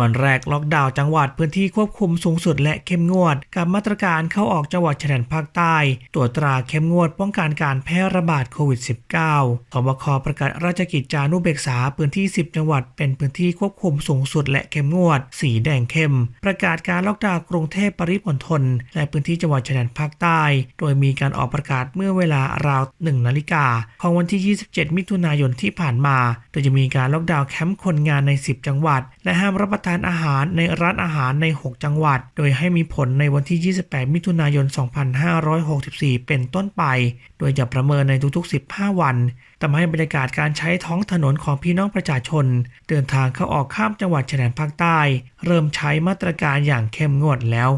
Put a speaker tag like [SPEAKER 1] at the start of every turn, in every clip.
[SPEAKER 1] วันแรกล็อกดาวน์จังหวัดพื้นที่ควบคุมสูงสุดและเข้มงวด กับมาตรการเข้าออกจังหวัดชายแดนภาคใต้ตรวจตราเข้มงวดป้องกันการแพร่ระบาดโควิด -19 สบคประกาศราชกิจจานุเบกษาพื้นที่ 10 จังหวัด เป็นพื้นที่ควบคุมสูงสุดและเข้มงวด สีแดงเข้ม ประกาศการล็อกดาวน์กรุงเทพปริมณฑลและพื้นที่จังหวัดชายแดนภาคใต้ โดยมีการออกประกาศเมื่อเวลาราว 1 นาฬิกาของวันที่ 27 มิถุนายนที่ผ่านมา โดยจะมีการล็อกดาวน์แคมป์คนงานใน 10 จังหวัด และห้ามรับประทานอาหารในร้านอาหารใน 6 จังหวัด โดยให้มีผลในวันที่ 28 มิถุนายน 2564 เป็นต้นไป โดยจะประเมินในทุกๆ 15 วันทำให้บรรยากาศการใช้ท้องถนนของพี่น้องประชาชน เดินทางเข้าออกข้ามจังหวัดชายแดนภาคใต้ เริ่มใช้มาตรการอย่างเข้มงวดแล้ว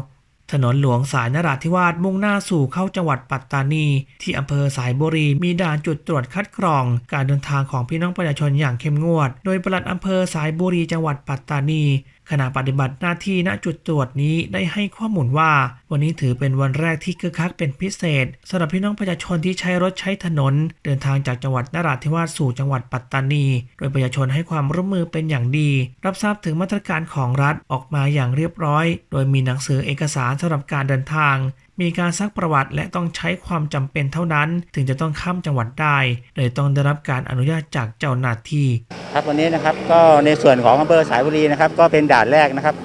[SPEAKER 1] ถนนหลวงสายนราธิวาสมุ่งหน้าสู่เข้าจังหวัดปัตตานี ที่อำเภอสายบุรีมีด่านจุดตรวจคัดกรอง การเดินทางของพี่น้องประชาชนอย่างเข้มงวด โดยปลัดอำเภอสายบุรีจังหวัดปัตตานี ขณะปฏิบัติหน้าที่ณจุดตรวจนี้ได้ให้ข้อมูลว่า วันนี้ถือเป็นวันแรกที่คึกคักเป็นพิเศษสำหรับพี่น้องประชาชนที่ใช้รถใช้ถนน เดินทางจากจังหวัดนราธิวาสสู่จังหวัดปัตตานี โดยประชาชนให้ความร่วมมือเป็นอย่างดี รับทราบถึงมาตรการของรัฐออกมาอย่างเรียบร้อย โดยมีหนังสือเอกสารสำหรับการเดินทาง มีการซักประวัติและต้องใช้ความจำเป็นเท่านั้น ถึงจะต้องข้ามจังหวัดได้เลยต้องได้รับการอนุญาตจากเจ้าหน้าที่
[SPEAKER 2] ครับวันนี้นะครับก็ในส่วนของอำเภอสายบุรีนะครับก็เป็นด่านแรกนะครับ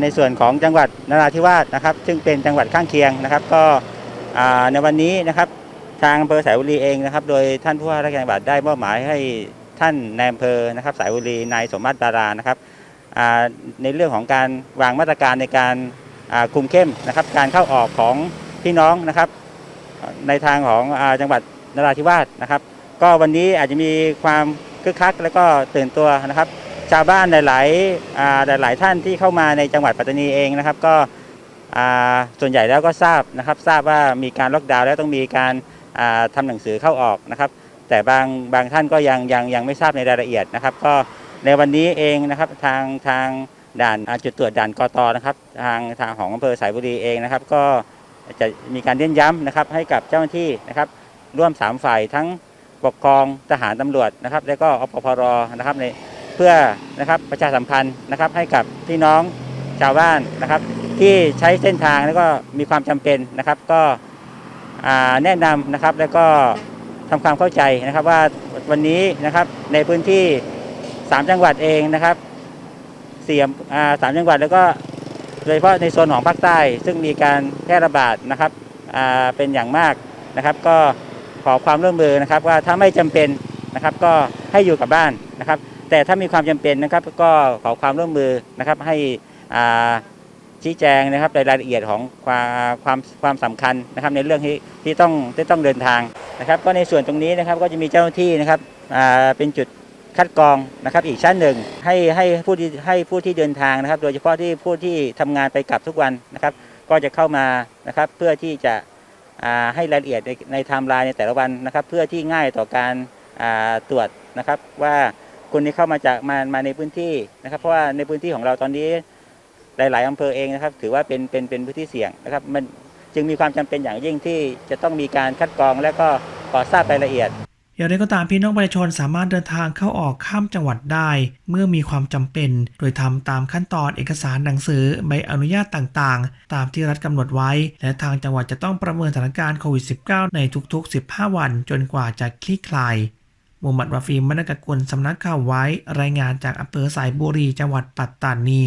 [SPEAKER 2] ในส่วนของจังหวัดนราธิวาสนะครับ ซึ่งเป็นจังหวัดข้างเคียงนะครับ ก็ในวันนี้นะครับทางอำเภอสายบุรีเองนะครับ โดยท่านผู้ว่าราชการจังหวัดได้มอบหมายให้ท่านนายอำเภอนะครับสายบุรีนายสมมาตรดารานะครับในเรื่องของการวางมาตรการในการ คุมเข้มนะครับ การเข้าออกของพี่น้องนะครับ ในทางของอจังหวัดนราธิวาสนะครับ ก็วันนี้อาจจะมีความคึกคักแล้วก็ตื่นตัวนะครับ ชาวบ้านหลายๆหลายๆท่านที่เข้ามาในจังหวัดปัตตานีเองนะครับ ก็ส่วนใหญ่แล้วก็ทราบนะครับ ทราบว่ามีการล็อกดาวน์แล้วต้องมีการาทำหนังสือเข้าออกนะครับ แต่บางบางท่านก็ยังยังยังไม่ทราบในรายละเอียดนะครับ ก็ในวันนี้เองนะครับทางทาง ด่านจุดตรวจด่านกตนะครับ ทางทางของอำเภอสายบุรีเองนะครับ ก็จะมีการเน้นย้ำนะครับ ให้กับเจ้าหน้าที่นะครับ ร่วมสามฝ่ายทั้งปกครองทหารตำรวจนะครับ แล้วก็อปพรนะครับในเพื่อนะครับประชาสัมพันธ์นะครับ ให้กับพี่น้องชาวบ้านนะครับ ที่ใช้เส้นทางแล้วก็มีความจำเป็นนะครับ ก็แนะนำนะครับแล้วก็ทำความเข้าใจนะครับว่าวันนี้นะครับในพื้นที่ 3 จังหวัดเองนะครับ สี่ยมอ่าสามจังหวัดแล้วก็โดยเฉพาะในโซนของภาคใต้ ซึ่งมีการแพร่ระบาดนะครับเป็นอย่างมากนะครับ ก็ขอความร่วมมือนะครับว่าถ้าไม่จำเป็นนะครับก็ให้อยู่กับบ้านนะครับ แต่ถ้ามีความจำเป็นนะครับก็ขอความร่วมมือนะครับให้ชี้แจงนะครับในรายละเอียดของความความความสำคัญนะครับในเรื่องที่ที่ต้องที่ต้องเดินทางนะครับ ก็ในส่วนตรงนี้นะครับก็จะมีเจ้าหน้าที่นะครับเป็นจุด คัดกรองนะครับอีกชั้นหนึ่งให้ให้ผู้ที่ให้ผู้ที่เดินทางนะครับ โดยเฉพาะที่ผู้ที่ทำงานไปกลับทุกวันนะครับ ก็จะเข้ามานะครับเพื่อที่จะให้รายละเอียดในในไทม์ไลน์ในแต่ละวันนะครับ เพื่อที่ง่ายต่อการตรวจนะครับ ว่าคนที่เข้ามาจากมามาในพื้นที่นะครับ เพราะว่าในพื้นที่ของเราตอนนี้หลาย ๆอำเภอเองนะครับ ถือว่าเป็นเป็นเป็นพื้นที่เสี่ยงนะครับมันจึงมีความจำเป็นอย่างยิ่งที่จะต้องมีการคัดกรองและก็ขอทราบรายละเอียด
[SPEAKER 1] อย่างไรก็ตามพี่น้องประชาชนสามารถเดินทางเข้าออกข้ามจังหวัดได้ เมื่อมีความจำเป็น โดยทำตามขั้นตอนเอกสารหนังสือใบอนุญาตต่างๆ ตามที่รัฐกำหนดไว้ และทางจังหวัดจะต้องประเมินสถานการณ์โควิด -19 ในทุกๆ 15 วันจนกว่าจะคลี่คลายมูฮัมหมัดวาฟีมมนกกุลสำนักข่าวไว้ รายงานจากอำเภอสายบุรีจังหวัดปัตตานี